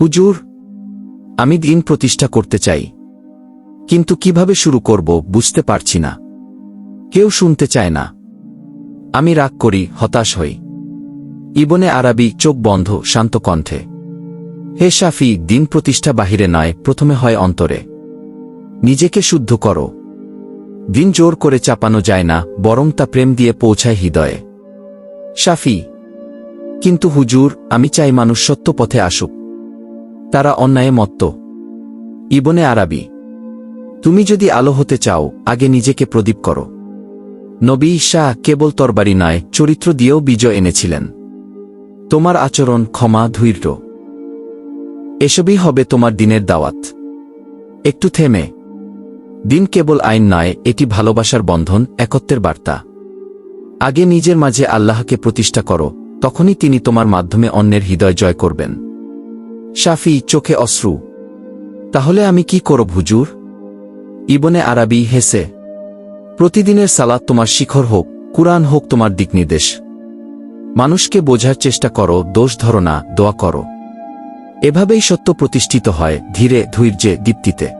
হুজুর, আমি দিন প্রতিষ্ঠা করতে চাই। কিন্তু কীভাবে শুরু করব বুঝতে পারছি না। কেউ শুনতে চায় না। আমি রাগ করি, হতাশ হই। ইবনে আরাবি চোখ বন্ধ, শান্ত কণ্ঠে। হে শাফি দিন প্রতিষ্ঠা বাহিরে নয়, প্রথমে হয় অন্তরে। নিজেকে শুদ্ধ করো। দিন জোর করে চাপানো যায় না, বরং তা প্রেম দিয়ে পৌঁছায় হৃদয়ে। শাফি কিন্তু হুজুর, আমি চাই মানুষ সত্য পথে আসুক। তারা অন্যায়ে মত্ত। ইবনে আরাবি, তুমি যদি আলো হতে চাও, আগে নিজেকে প্রদীপ করো। নবী শাহ কেবল তরবারি নয়, চরিত্র দিয়েও বিজয় এনেছিলেন। তোমার আচরণ ক্ষমা ধৈর্য। এসবই হবে তোমার দিনের দাওয়াত। একটু থেমে। দিন কেবল আইন নয়, এটি ভালোবাসার বন্ধন, একত্বের বার্তা। আগে নিজের মাঝে আল্লাহকে প্রতিষ্ঠা করো, তখনই তিনি তোমার মাধ্যমে অন্যের হৃদয় জয় করবেন। শাফি চোখে অশ্রু। তাহলে আমি কি করব হুজুর? ইবনে আরাবি হেসে, প্রতিদিনের সালাদ তোমার শিখর হোক, কুরআন হোক তোমার দিকনির্দেশ মানুষকে বোঝার চেষ্টা করো, দোষ ধরো না, দোয়া করো। এভাবেই সত্য প্রতিষ্ঠিত হয় ধীরে ধৈর্যে দীপ্তিতে।